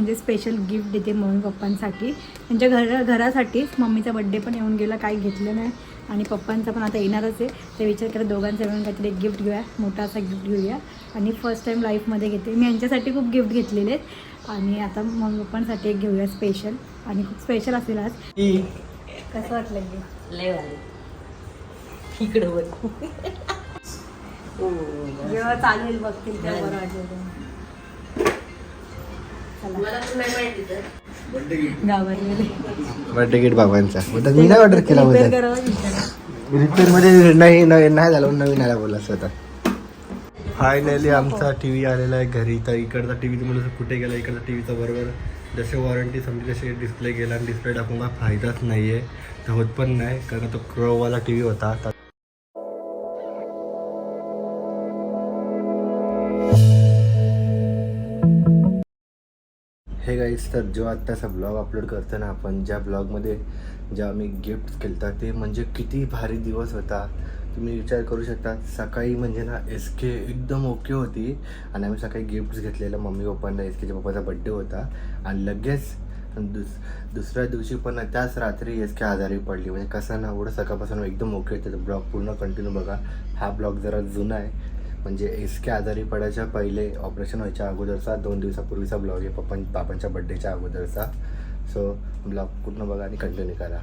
म्हणजे special gift देते mummy पप्पांसाठी. त्यांच्या घर घरासाठीच मम्मीचा बड्डे पण येऊन गेला काही घेतलं नाही. आणि पप्पांचा पण आता येणारच आहे. ते विचार करत दोघांचा मिळून काहीतरी एक गिफ्ट घेऊया मोठा असा गिफ्ट घेऊया. आणि फर्स्ट टाईम लाईफमध्ये घेते. मी यांच्यासाठी खूप गिफ्ट घेतलेले आहेत. आणि आता मम्मी पप्पांसाठी एक घेऊया स्पेशल आणि खूप स्पेशल असेल आज. कसं वाटलं गिफ्ट लय इकडं चालेल बघतील तेव्हा बरं वाटेल. बर्थडे गिफ्ट बाबांचा. बोलतात मी नाही ऑर्डर केला विचारा. रिपेअरमध्ये नाही नाही नाही झालं नवीन आला बोला स्वतः. फायनली आमचा टी व्ही आलेला आहे घरी. तर इकडचा टी व्ही तुम्हाला कुठे गेला इकडचा टी व्हीचा बरोबर जसे वॉरंटी समजी तसे डिस्प्ले गेला आणि डिस्प्ले टाकून फायदाच नाही आहे तर होत पण नाही कारण तो क्रोवाला टी व्ही होता. हे गाईस तर जो आत्ताचा ब्लॉग अपलोड करतो ना आपण ज्या ब्लॉगमध्ये ज्या आम्ही गिफ्ट केलता ते म्हणजे किती भारी दिवस होता. तुम्ही विचार करू शकता सकाळी म्हणजे ना एस के एकदम ओके होती. आणि आम्ही सकाळी गिफ्ट्स घेतलेलं मम्मी पप्पांना एस केच्या पप्पाचा बड्डे होता. आणि लगेच दुस दुसऱ्या दिवशी पण त्याच रात्री एस के आजारी पडली. म्हणजे कसं ना एवढं सकाळपासून एकदम ओके होते. ब्लॉग पूर्ण कंटिन्यू बघा. हा ब्लॉग जरा जुना आहे. म्हणजे एस के आजारी पडायच्या पहिले ऑपरेशन व्हायच्या अगोदरचा दोन दिवसापूर्वीचा ब्लॉग आहे पप्पां बाबांच्या बड्डेच्या अगोदरचा. सो ब्लॉग पूर्ण बघा आणि कंटिन्यू करा.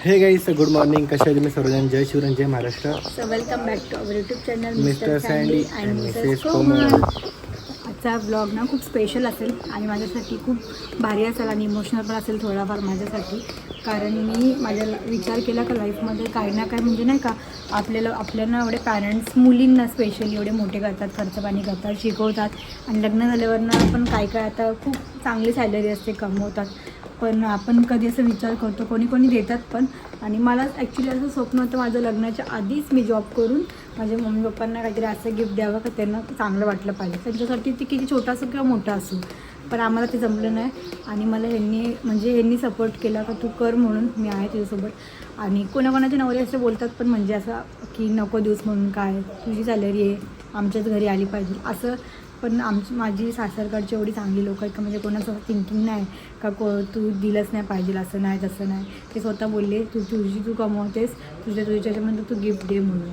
हे गाईस गुड मॉर्निंग कसे आहे तुम्ही सर्वजण? Jai Shivraj Jai Maharashtra. So welcome back to our YouTube channel mister Sandy and and missus Komal. आजचा ब्लॉग ना खूप स्पेशल असेल आणि माझ्यासाठी खूप भारी असेल आणि इमोशनल पण असेल थोडाफार माझ्यासाठी. कारण मी माझ्या विचार केला का लाईफमध्ये काही ना काय म्हणजे नाही का आपल्याला आपल्याला एवढे पॅरेंट्स मुलींना स्पेशली एवढे मोठे करतात खर्च पाणी करतात शिकवतात. आणि लग्न झाल्यावरनं आपण काय काय आता खूप चांगली सॅलरी असते कमवतात. पण आपण कधी असं विचार करतो कोणी कोणी देतात पण. आणि मला ॲक्च्युली असं स्वप्न होतं माझं लग्नाच्या आधीच मी जॉब करून माझ्या मम्मी पप्पांना काहीतरी असं गिफ्ट द्यावं का त्यांना चांगलं वाटलं पाहिजे. त्यांच्यासाठी ते किती छोटा असो किंवा मोठा असो पण आम्हाला ते जमलं नाही. आणि मला ह्यांनी म्हणजे ह्यांनी सपोर्ट केला का तू कर म्हणून मी आहे तुझ्यासोबत. आणि कोणाकोणाचे नवरे असे बोलतात पण म्हणजे असं की नको दिवस म्हणून काय? तुझी सॅलरी आहे आमच्याच घरी आली पाहिजे. असं पण आमची माझी सासरकडची एवढी चांगली लोक आहेत का? म्हणजे कोणाचं थिंकिंग नाही का को तू दिलंच नाही पाहिजे असं नाही तसं नाही. ते स्वतः बोलले तू तुझी तू कमवतेस तुझ्या तुझ्याच्यामध्ये तू गिफ्ट दे म्हणून.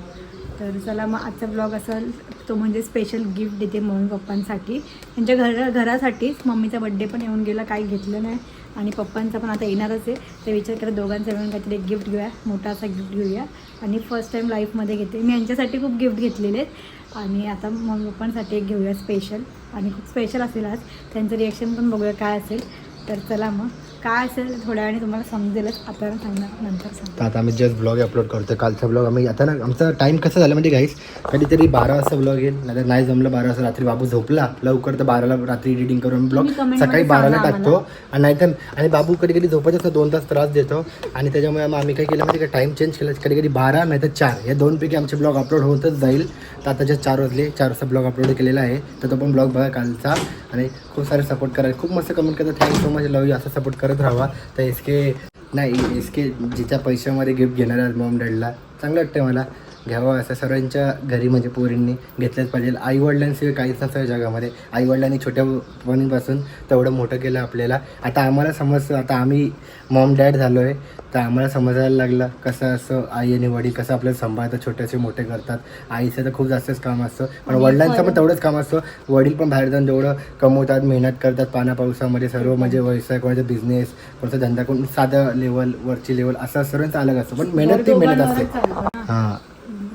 तर चला मग आजचा ब्लॉग असेल तो म्हणजे स्पेशल गिफ्ट देते मम्मी पप्पांसाठी. त्यांच्या घर घरासाठीच मम्मीचा बड्डे पण येऊन गेला काही घेतलं नाही. आणि पप्पांचा पण आता येणारच आहे. ते विचार करा दोघांचा मिळून काहीतरी एक गिफ्ट घेऊया मोठा असा गिफ्ट घेऊया. आणि फर्स्ट टाईम लाईफमध्ये घेते. मी यांच्यासाठी खूप गिफ्ट घेतलेले आहेत. आणि आता मम्मी पप्पांसाठी एक घेऊया स्पेशल आणि खूप स्पेशल असेल आज. त्यांचं रिॲक्शन पण बघूया काय असेल. तर चला मग. काय असेल थोड्या वेळाने तुम्हाला समजेलच. आता सांगणार नंतर तर आता आम्ही जस्ट ब्लॉग अपलोड करतो कालचा ब्लॉग आम्ही आता ना आमचा टाईम कसा झाला म्हणजे गाईस कधीतरी बारा वाजता ब्लॉग येईल नाही नाही जमलं बारा वाजता रात्री बाबू झोपला. लवकर तर बाराला रात्री एडिटिंग करून ब्लॉग सकाळी बाराला टाकतो. आणि नाहीतर आणि बाबू कधी कधी झोपायचं दोन तास त्रास देतो. आणि त्याच्यामुळे मग आम्ही काय केलं माहिती का टाईम चेंज केला. कधी कधी बारा नाही तर चार. या दोनपैकी आमचे ब्लॉग अपलोड होतच जाईल. तर आता जे चार वाजले. चार वाजता ब्लॉग अपलोड केलेला आहे. तर तो पण ब्लॉग बघा कालचा. आणि खूप सारे सपोर्ट करा खूप मस्त कमेंट करतात. Thank you so much love you असं सपोर्ट करत राहा. तर एस के नाही एस के जिच्या पैशामध्ये गिफ्ट घेणार आहे मॉम डॅडला चांगलं वाटतं मला. घ्यावं असं सर्वांच्या घरी म्हणजे पोरींनी घेतलंच पाहिजे. आईवडिलांशिवाय काहीच नसतं जगामध्ये. आईवडिलांनी छोट्यापणीपासून तेवढं मोठं केलं आपल्याला. आता आम्हाला समजतं आता आम्ही मॉम डॅड झालो आहे तर आम्हाला समजायला लागलं कसं असं आई आणि वडील कसं आपल्याला सांभाळतात छोट्याचे मोठे करतात. आईचं तर खूप जास्तच काम असतं. पण वडिलांचं पण तेवढंच काम असतं. वडील पण बाहेर जाऊन तेवढं कमवतात मेहनत करतात पाण्या पावसामध्ये सर्व म्हणजे व्यवसाय कोणाचा बिझनेस कोणाचा धंदा कोण साधं लेवल वरची लेवल असं सर्वांचं अलग असतं. पण मेहनत ती मेहनत असते. हां.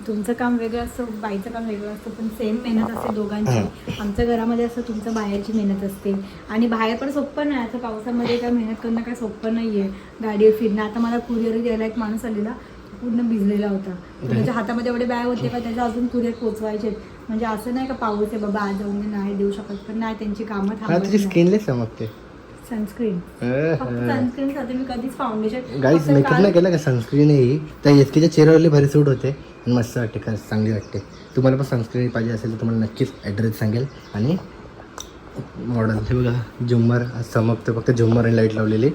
तुमचं काम वेगळं असतं बाईचं काम वेगळं असतं पण सेम मेहनत असते दोघांची. आमच्या घरामध्ये असं तुमचं बाहेरची मेहनत असते. आणि बाहेर पण सोपं नाही आता पावसामध्ये काय मेहनत करणं काय सोपं नाही आहे गाडीवर फिरणं आता मला कुरिअर द्यायला एक माणूस आलेला पूर्ण भिजलेला होता. त्याच्या हातामध्ये एवढे बॅग होते का त्याच्या अजून कुरिअर पोचवायचे म्हणजे असं नाही का पाऊस आहे बाबा आज जाऊन नाही देऊ शकत पण नाही त्यांची कामं हा थांबत सनस्क्रीन सनस्क्रीन साठी मी कधीच फाउंडेशन गाईज मेकअप नाही केला का? सनस्क्रीन ही. त्या एसकीच्या चेहऱ्यावरली भारी सूट होते. मस्त वाटते खरंच चांगली वाटते. तुम्हाला पण सनस्क्रीन पाहिजे असेल तर तुम्हाला नक्कीच ॲड्रेस सांगेल. आणि मॉडल हे बघा झुम्मर चमकतं फक्त झुम्मर आणि लाइट लावलेली.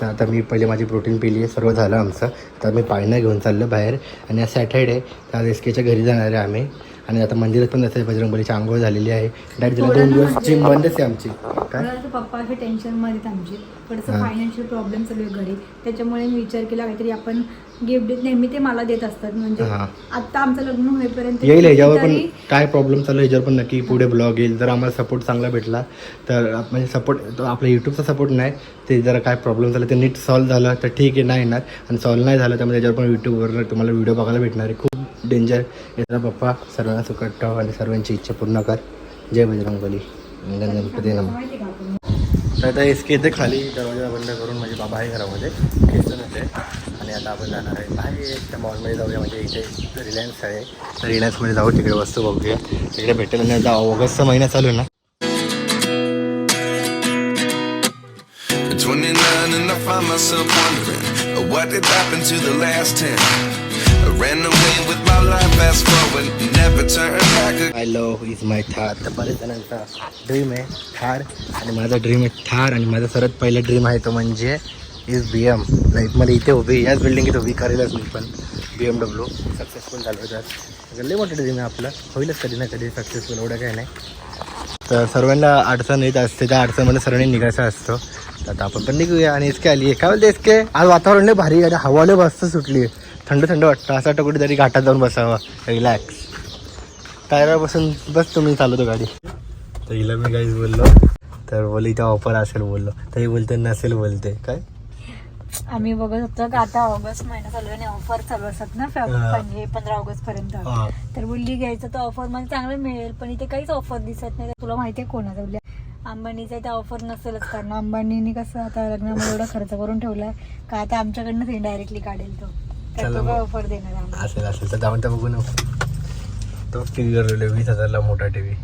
तर आता मी पहिले माझी प्रोटीन पिली आहे सर्व झालं आमचं. तर मी पाळणं घेऊन चाललो बाहेर. आणि आज सॅटर्डे तर आज एस केच्या घरी जाणार आहे आम्ही. आणि आता मंदिरात पण जसं बजरंगबलीची आंघोळ झालेली आहे. डायरेक्ट तिला दोन दिवस जिम बंदच आहे आमची. काय? पप्पा असे टेन्शनमध्ये आमचे थोडंसं हा. फायनान्शियल प्रॉब्लेम चालू आहे घरी. त्याच्यामुळे मी विचार केला काहीतरी आपण गिफ्ट देत नेहमी ते मला देत असतात. म्हणजे हा. आता आमचं लग्न होईपर्यंत येईल ह्याच्यावर पण काय प्रॉब्लेम चालू आहे ह्याच्यावर पण नक्की पुढे ब्लॉग येईल. जर आम्हाला सपोर्ट चांगला भेटला तर म्हणजे सपोर्ट आपल्या यूट्यूबचा सपोर्ट नाही. ते जरा काय प्रॉब्लेम झाला ते नीट सॉल्व्ह झालं तर ठीक आहे नाही येणार. आणि सॉल्व्ह नाही झालं त्यामुळे त्याच्यावर पण यूट्यूबवर तुम्हाला व्हिडिओ बघायला भेटणार आहे. खूप डेंजर याचा पप्पा. सर्वांना सुखट ठेव आणि सर्वांची इच्छा पूर्ण कर. जय बजरंगबली. गणपती नम तर आता एस के इथे खाली दरवाजा बंद करून म्हणजे बाबा आहे घरामध्ये. खेचून होते आणि आता आपण जाणार आहे बाहेर. त्या मॉलमध्ये जाऊया. म्हणजे इथे रिलायन्स आहे. तर रिलायन्समध्ये जाऊ. तिकडे वस्तू बघूया. तिकडे भेटेल. आणि आता ऑगस्टचा महिना चालू आहे ना. And I find myself wondering uh, what did happen to the last 10. I ran away with my life, fast forward, never turned I is my Thar तर बरेच जणांचा ड्रीम आहे थार आणि माझा ड्रीम आहे थार आणि माझा सर्वात पहिला ड्रीम आहे तो म्हणजे इज बी एम लाईफमध्ये इथे उभी याच बिल्डिंगीत उभी करेलच मी पण बी एम डब्ल्यू सक्सेसफुल झालो तर लई मोठं ड्रीम आहे आपलं. होईलच कधी ना कधी सक्सेसफुल एवढं काही नाही. तर सर्वांना अडचण येत असते त्या अडचणमध्ये सर्वांनी निघायचा असतो. तर आता आपण पण निघूया. आणि इसके आली आहे. काय बोलते इसके? आज वातावरण लय भारी आहे. हवा लय मस्त सुटली थंड थंड वाटतं. असं वाटतं कुठेतरी घाटात जाऊन बसावं. रिलॅक्स बसून बस तुम्ही चालवतो गाडी. तर हिला मी काहीच बोललो तर बोल इथे ऑफर असेल बोललो. तरी बोलते नसेल बोलते. काय? आम्ही बघत होतो का आता ऑगस्ट महिना चालू आहे आणि ऑफर चालू असतात ना. म्हणजे पंधरा ऑगस्ट पर्यंत. तर बोलली घ्यायचं तर ऑफर मला चांगलं मिळेल पण इथे काहीच ऑफर दिसत नाही. तुला माहिती आहे कोणाचं? बोलल्या अंबानीचा इथे ऑफर नसेलच कारण अंबानीने कसं आता लग्नामध्ये एवढा खर्च करून ठेवलाय का आता आमच्याकडनं ते. डायरेक्टली काढेल तो. ऑफर देणार. असेल असेल. तर जाऊन तर बघू ना. तो टी व्हीवर वीस हजारला मोठा टी व्ही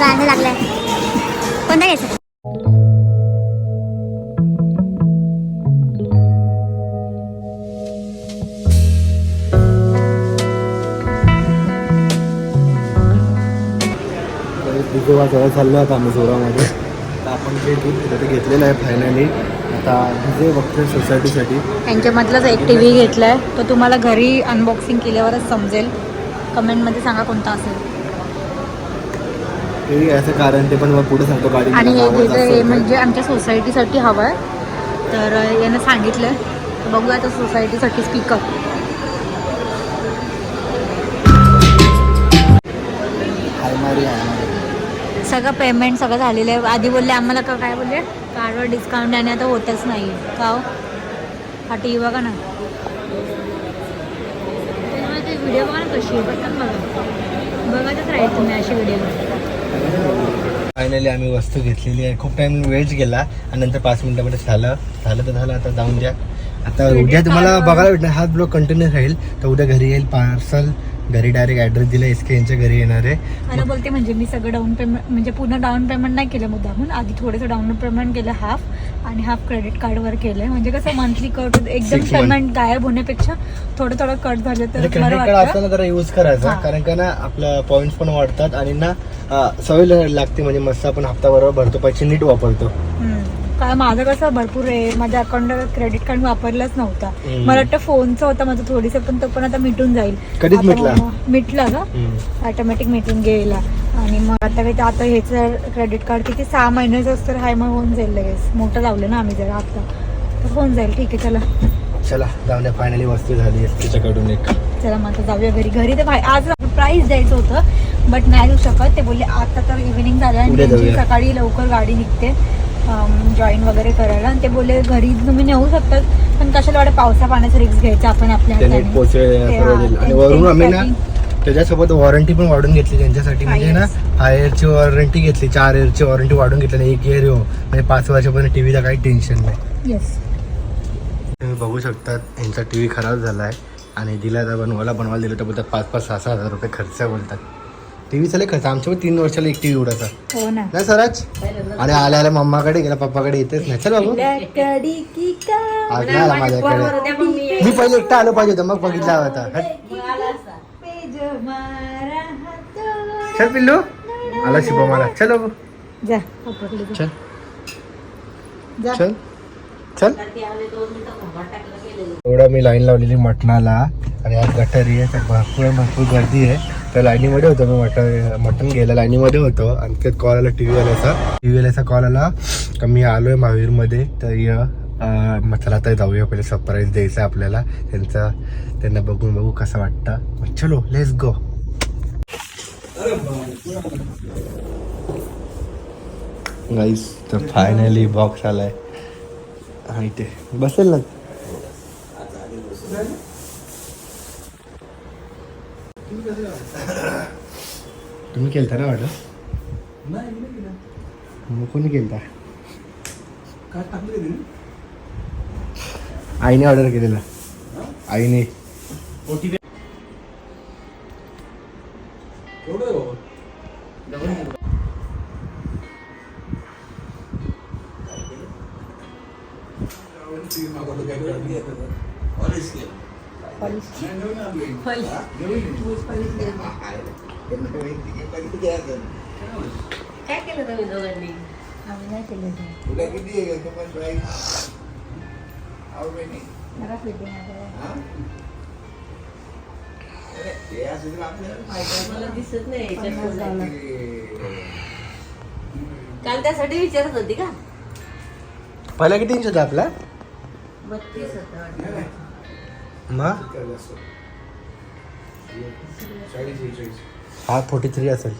गाणं लागलंय. कोणता घ्यायचं? चाललो आता आम्ही जोरामध्ये. तर आपण जे दूध घेतलेलं आहे फायनली सोसायटीसाठी. त्यांच्यामधलाच एक टी व्ही घेतलाय. तो तुम्हाला घरी अनबॉक्सिंग केल्यावरच समजेल. कमेंटमध्ये सांगा कोणता असेल. ते याचं कारण ते पण पुढे सांगतो गाडी आणि हे घ्यायचं हे. म्हणजे आमच्या सोसायटीसाठी हवं आहे. तर यानं सांगितलं बघूया आता सोसायटीसाठी स्पीकर हाय मारी हाय मारी. सगळं पेमेंट सगळं झालेलं आहे. आधी बोलले आम्हाला का काय बोलले? कार्डवर डिस्काउंट आणि आता होतच नाही. का हो? हा टी व्ही बघा ना. व्हिडिओ बघा ना कशी पटकन बघा. बघायचंच राहील तुम्ही अशी व्हिडिओ फायनली आम्ही वस्तू घेतलेली आहे. खूप टाइम वेळच गेला आणि नंतर पाच मिनिटामध्ये झालं. झालं तर झालं आता जाऊन द्या. आता उद्या तुम्हाला बघायला भेटणार. हाच ब्लॉग कंटिन्यू राहील. तर उद्या घरी येईल पार्सल घरी डायरेक्ट ॲड्रेस दिला एस के यांच्या घरी येणार आहे खरं बोलते म्हणजे मी सगळं डाऊन पेमेंट म्हणजे पूर्ण डाऊन पेमेंट नाही केलं मुद्दामून आधी थोडंसं डाऊन पेमेंट केलं हाफ आणि हाफ क्रेडिट कार्डवर केलंय म्हणजे कसं मंथली कट एकदम Six month. पेमेंट गायब होण्यापेक्षा थोडं थोडं कट झालं तर क्रेडिट बरं कार्ड वाटतं असताना जरा यूज करायचा हा. कारण का ना आपल्या पॉईंट्स पण वाढतात आणि ना अं, सवय लागते म्हणजे मस्त आपण हप्ता बरोबर भरतो पैसे नीट वापरतो हम्म. काय माझं कसं भरपूर आहे माझ्या अकाउंटला क्रेडिट कार्ड वापरलाच नव्हता. मला वाटतं फोनचं होतं माझं थोडीसं पण तो पण आता मिटून जाईल. मिटला? का ऑटोमॅटिक मिटून गेला. आणि मग आता काही आता हेचं क्रेडिट कार्ड किती सहा महिन्याचं असतं हाय मग होऊन जाईल लगेच. मोठं लावलं ना आम्ही जरा आता. तर होऊन जाईल ठीक आहे चला. चला जाऊन द्या फायनली वस्तू झाली तिच्याकडून एक. चला मग आता जाऊया घरी. घरी तर आज प्राईस द्यायचं होतं बट नाही देऊ शकत. ते बोलले आता तर इव्हिनिंग झालं आणि जाऊया. सकाळी लवकर गाडी निघते. जॉईन वगैरे करायला. आणि ते बोलले घरी तुम्ही नेऊ शकतात पण कशाला वाटत पावसा पाण्याचा रिक्स घ्यायचा आपण आपल्या वरून आम्ही ना त्याच्यासोबत वॉरंटी पण वाढून घेतली त्यांच्यासाठी. म्हणजे ना. हा इयरची वॉरंटी घेतली चार इयरची वॉरंटी वाढून घेतली. एक इयर हो म्हणजे पाच वर्षापर्यंत टीव्हीला काही टेन्शन नाही. तुम्ही बघू शकतात यांचा टी व्ही खराब झाला आहे आणि दिला आता बनवायला बनवायला दिलं तर बोलतात पाच पाच सहा सहा हजार रुपये खर्च बोलतात. टी व्ही चालेल खर्च आमच्या पण तीन वर्षाला एक टी व्ही उडायचा हो ना. नाही सराज? आणि आल्या आल्या मम्माकडे गेला पप्पाकडे येतेच नाही. चल बाबू. आज नाही आला माझ्याकडे. मी पहिले एकटा आलो पाहिजे होतं मग बघितला होता. हट. पेज मारा हातो. चल पिल्लू. आला शिबा मला चल बाबू. जा. चल. जा. चल. चल. एवढा मी लाईन लावलेली मटणाला. आणि आज गटारी आहे तर भरपूर भरपूर गर्दी आहे. तर लाईनीमध्ये होतो. मी मटन मटन घ्यायला लाईनीमध्ये होतो. आणि त्यात कॉल आला टी व्ही आल्याचा टी व्ही आल्याचा कॉल आला. का मी आलो आहे महावीरमध्ये. तर य अं, मग चला आता जाऊया. पहिले सरप्राईज द्यायचं आहे आपल्याला. त्यांचा त्यांना बघून बघू कसं वाटतं. चलो लेट्स गो गाईस तर फायनली बॉक्स आलाय. हा ते. बसेल ना? तुम्ही केलता ना वाटत मग कोणी केलता आईने ऑर्डर केलेला आईने काय केलं तुम्ही दोघांनी? आम्ही नाही केले ते. जरा fitting आहे. मला दिसत नाही. काल त्यासाठी विचारत होती का? पहिला किती इंच होता आपला? बत्तीस होतं. मग हा फोर्टी थ्री असेल.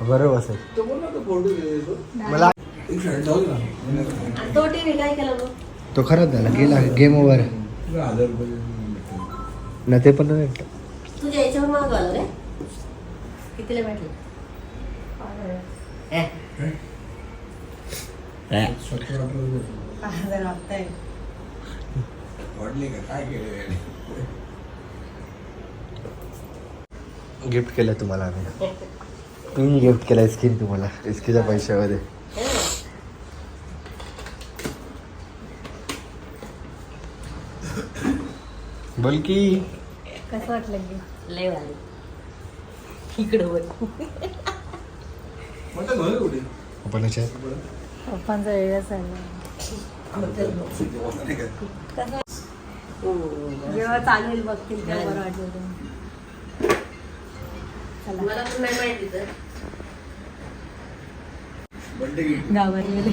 बरोबर असेल. मला तो काय केला तो? खराब झाला गेला गेम ओव्हर ना ते पण नाही. भेटलं. तुझ्या याच्यावर मागवलं काय कितीला भेटलं? ए, हजार वाटतंय. गिफ्ट केलं तुम्हाला आम्ही. तुम्ही गिफ्ट केलं स्किन तुम्हाला इस्कीच्या पैशामध्ये. बोल की कसं वाटलं की लय भारी. इकडं बघ. आपण याच्यात. पप्पांचा वेगळाच आहे. जेव्हा चालेल बघतील तेव्हा बरं वाटेल ते. चला. मला पण नाही माहिती तर. घाबरलेले.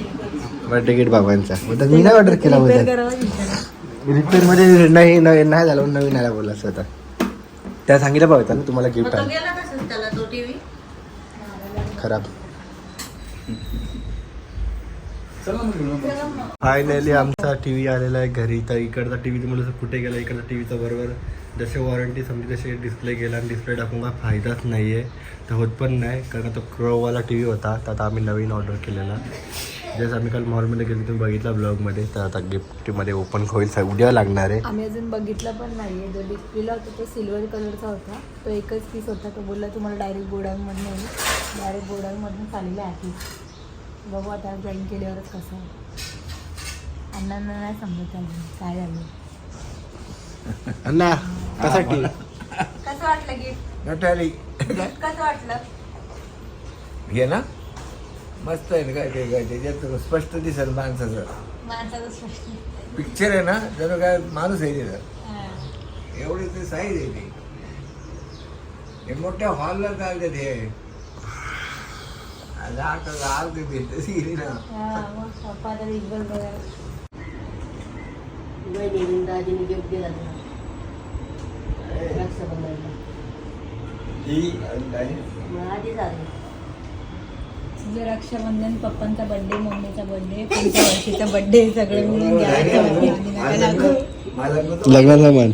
बर्थडे बाबांचा. मी नाही ऑर्डर केला. रिपेअरमध्ये नाही नाही नाही झालं. नवीन आला बोलला स्वतः त्या सांगितलं पाहिजे ना तुम्हाला गिफ्ट टीव्ही खराब. फायनली आमचा टी व्ही आलेला आहे घरी. तर इकडचा टी व्ही तुम्हाला कुठे गेला इकडचा टी व्हीचा बरोबर जसे वॉरंटी समजी तसे डिस्प्ले गेला आणि डिस्प्ले टाकून काय फायदाच नाही आहे तर होत पण नाही कारण तो क्रोवाला टी व्ही होता. तर आता आम्ही नवीन ऑर्डर केलेला. जसं आम्ही काल मॉलमध्ये गेलो तुम्ही बघितला ब्लॉगमध्ये तर आता गिफ्टमध्ये ओपन होईल उद्या लागणार आहे. आम्ही अजून बघितला पण नाहीये. जो डिस्प्लेला होता तो सिल्वर कलरचा होता. तो एकच पीस होता. तो बोलला तुम्हाला डायरेक्ट गोडाऊनमधून डायरेक्ट गोडाऊनमधून चाललेला आहे. बघू आता जॉईन केल्यावरच कसं. अण्णांना नाही समजत अजून काय झालं. अण्णा कसा वाटलं गिफ्ट नटाली. कसं वाटलं? घे ना मस्त आहे ना काय काय काय त्याच्यात स्पष्ट दिसेल माणसाचं. माणसाचं स्पष्ट. पिक्चर आहे ना जणू काय माणूस आहे तिथं. हां. एवढी ते साईज आहे ती. हे मोठ्या हॉलला चालते ते भेटच गेली ना हां, मग पप्पा आता बिग बॉस बघायला वहिनी दाजीने गिफ्ट दिला रक्षाबंधनला तुझं रक्षाबंधन पप्पांचा बर्थडे मम्मीचा बर्थडे पुढच्या वर्षीचा बर्थडे सगळं मिळून घ्यायचं. आणि नका लागू. मला लग्नाचा मन